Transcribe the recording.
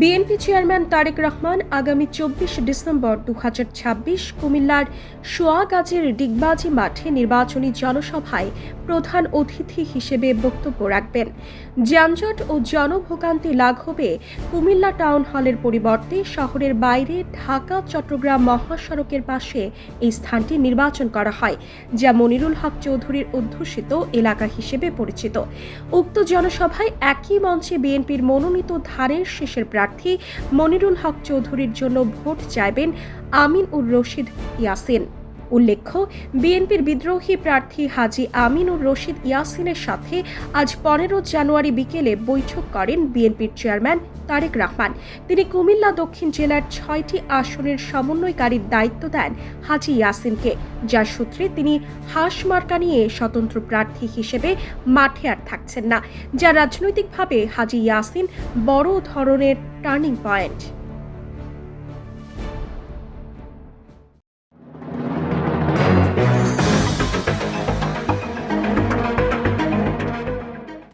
BNP chairman Tarique Rahman আগামী চব্বিশ December দু হাজার ছাব্বিশ কুমিল্লার সোয়াগাজীর ডিগবাজি মাঠে নির্বাচনী জনসভায় প্রধান অতিথি হিসেবে বক্তব্য রাখবেন। যানজট ও জনভোগান্তি লাঘবে কুমিল্লা টাউন হলের পরিবর্তে শহরের বাইরে ঢাকা, চট্টগ্রাম মহাসড়কের পাশে এই স্থানটি নির্বাচন করা হয়, যা মনিরুল হক চৌধুরীর অধ্যুষিত এলাকা হিসেবে পরিচিত। উক্ত জনসভায় একই মঞ্চে বিএনপির মনোনীত ধারের শেষের প্রার্থী মনিরুল হক চৌধুরীর জন্য ভোট চাইবেন আমিন উর রশিদ ইয়াসিন। উল্লেখ্য, বিএনপির বিদ্রোহী প্রার্থী হাজি আমিন উর রশিদ ইয়াসিনের সাথে আজ পনেরো জানুয়ারি বিকেলে বৈঠক করেন বিএনপির চেয়ারম্যান তারেক রহমান। তিনি কুমিল্লা দক্ষিণ জেলার ছয়টি আসনের সমন্বয়কারীর দায়িত্ব দেন হাজি ইয়াসিনকে। যার সূত্রে তিনি হাঁস মার্কা নিয়ে স্বতন্ত্র প্রার্থী হিসেবে মাঠে আর থাকছেন না, যা রাজনৈতিকভাবে হাজি ইয়াসিন বড় ধরনের টার্নিং পয়েন্ট।